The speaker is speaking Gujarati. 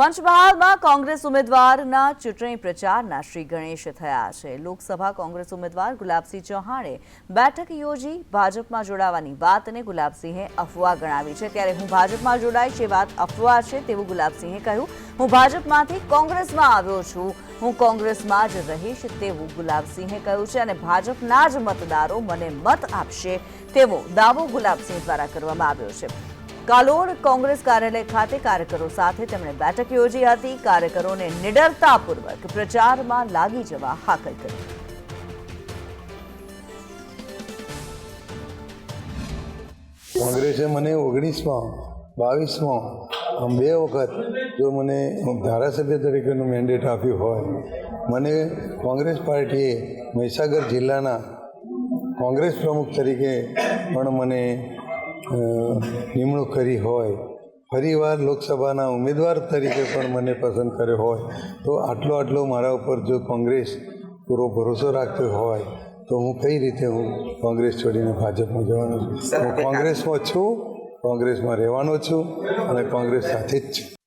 પંચમહાલમાં કોંગ્રેસ ઉમેદવારના ચૂંટણી પ્રચારના શ્રી ગણેશ થયા છે. લોકસભા કોંગ્રેસ ઉમેદવાર ગુલાબસિંહ ચૌહાણે બેઠક યોજી ભાજપમાં જોડાવાની વાતને ગુલાબસિંહે અફવા ગણાવી છે. ત્યારે હું ભાજપમાં જોડાઈશ એ વાત અફવા છે તેવું ગુલાબસિંહે કહ્યું. હું ભાજપમાંથી કોંગ્રેસમાં આવ્યો છું. હું કોંગ્રેસમાં જ રહીશ તેવું ગુલાબસિંહે કહ્યું છે અને ભાજપના જ મતદારો મને મત આપશે તેવો દાવો ગુલાબસિંહ દ્વારા કરવામાં આવ્યો છે. કાલોડ કોંગ્રેસ કાર્યાલય ખાતે કાર્યકરો સાથે તેમણે બેઠક યોજી હતી. કાર્યકરોને નિડરતાપૂર્વક પ્રચારમાં લાગી જવા હાકલ કરી. કોંગ્રેસે મને ઓગણીસમાં, બાવીસમાં બે વખત જો મને ધારાસભ્ય તરીકેનું મેન્ડેટ આપ્યું હોય, મને કોંગ્રેસ પાર્ટીએ મહીસાગર જિલ્લાના કોંગ્રેસ પ્રમુખ તરીકે પણ મને નિમણૂક કરી હોય, ફરીવાર લોકસભાના ઉમેદવાર તરીકે પણ મને પસંદ કર્યો હોય, તો આટલો આટલો મારા ઉપર જો કોંગ્રેસ પૂરો ભરોસો રાખતો હોય, તો હું કઈ રીતે હું કોંગ્રેસ છોડીને ભાજપમાં જવાનો છું? હું કોંગ્રેસમાં છું, કોંગ્રેસમાં રહેવાનો છું અને કોંગ્રેસ સાથે જ છું.